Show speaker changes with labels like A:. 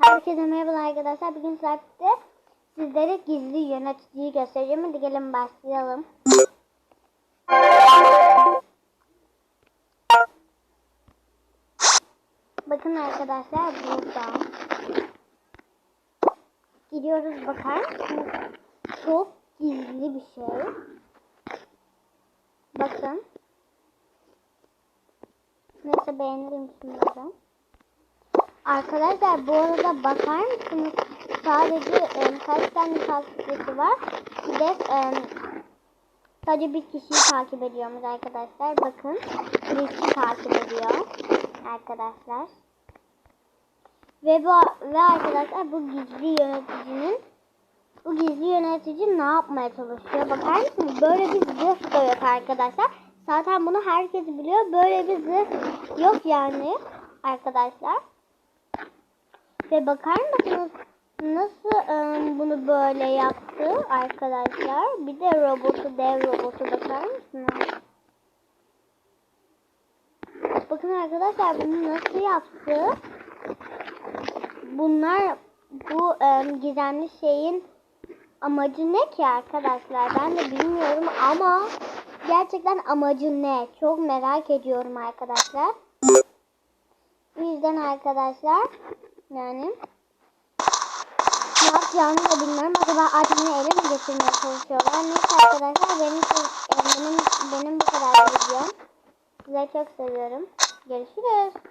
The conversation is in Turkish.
A: Herkese merhaba arkadaşlar. Bugün saatte sizlere gizli yöneticiyi göstereceğim. Hadi gelin başlayalım. Bakın arkadaşlar burada. Gidiyoruz bakar mısınız? Çok gizli bir şey. Bakın. Neyse beğenirim şunları. Arkadaşlar bu arada bakar mısınız? Sadece e, kaç tane takipçisi var? Bir de e, sadece bir kişiyi takip ediyormuş arkadaşlar. Bakın. Bir kişi takip ediyor. Arkadaşlar. Ve bu ve arkadaşlar bu gizli yöneticinin bu gizli yönetici ne yapmaya çalışıyor? Bakar mısınız? Böyle bir zırh da yok arkadaşlar. Zaten bunu herkes biliyor. Böyle bir zırh yok yani arkadaşlar. Ve bakar mısınız nasıl ıı, bunu böyle yaptı arkadaşlar? Bir de robotu, dev robotu bakar mısınız? Bakın arkadaşlar bunu nasıl yaptı? Bunlar bu ıı, gizemli şeyin amacı ne ki arkadaşlar? Ben de bilmiyorum ama gerçekten amacı ne? Çok merak ediyorum arkadaşlar. Bu yüzden arkadaşlar yani ne yapacağımı da bilmiyorum. Acaba admini ele mi geçirmeye çalışıyorlar? Neyse arkadaşlar benim, benim, benim bu kadar videom. Size çok seviyorum. Görüşürüz.